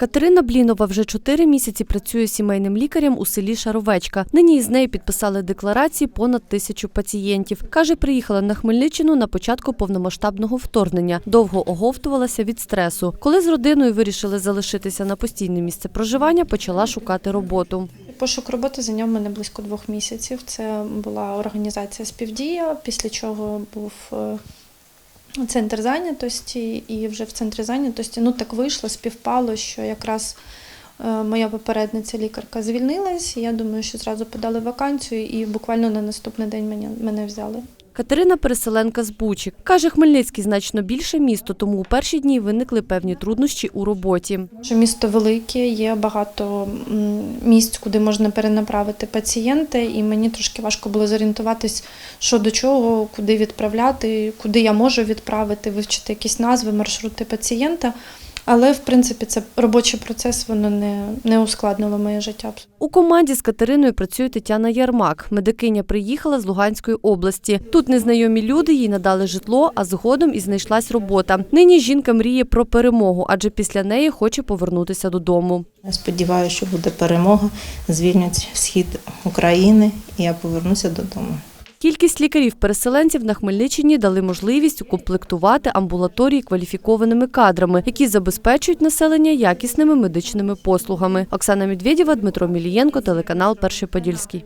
Катерина Блінова вже чотири місяці працює сімейним лікарем у селі Шаровечка. Нині із нею підписали декларації понад тисячу пацієнтів. Каже, приїхала на Хмельниччину на початку повномасштабного вторгнення. Довго оговтувалася від стресу. Коли з родиною вирішили залишитися на постійне місце проживання, почала шукати роботу. Пошук роботи зайняв мене близько двох місяців. Це була організація співдія, після чого був е, центр зайнятості, і вже в центрі зайнятості ну так вийшло, співпало, що якраз е, моя попередниця лікарка звільнилась. і Я думаю, що зразу подали вакансію, і буквально на наступний день мене, мене взяли. Катерина переселенка з Бучі. Каже, Хмельницький значно більше місто, тому у перші дні виникли певні труднощі у роботі. Що місто велике, є багато місць, куди можна перенаправити пацієнта, і мені трошки важко було зорієнтуватись, що до чого, куди відправляти, куди я можу відправити, вивчити якісь назви, маршрути пацієнта. Але в принципі це робочий процес, воно не, не ускладнило моє життя. У команді з Катериною працює Тетяна Ярмак. Медикиня приїхала з Луганської області. Тут незнайомі люди їй надали житло, а згодом і знайшлась робота. Нині жінка мріє про перемогу, адже після неї хоче повернутися додому. Я сподіваюся, що буде перемога, звільнять схід України, і я повернуся додому. Кількість лікарів-переселенців на Хмельниччині дали можливість укомплектувати амбулаторії кваліфікованими кадрами, які забезпечують населення якісними медичними послугами. Оксана Медведєва, Дмитро Мілієнко, телеканал Перший Подільський.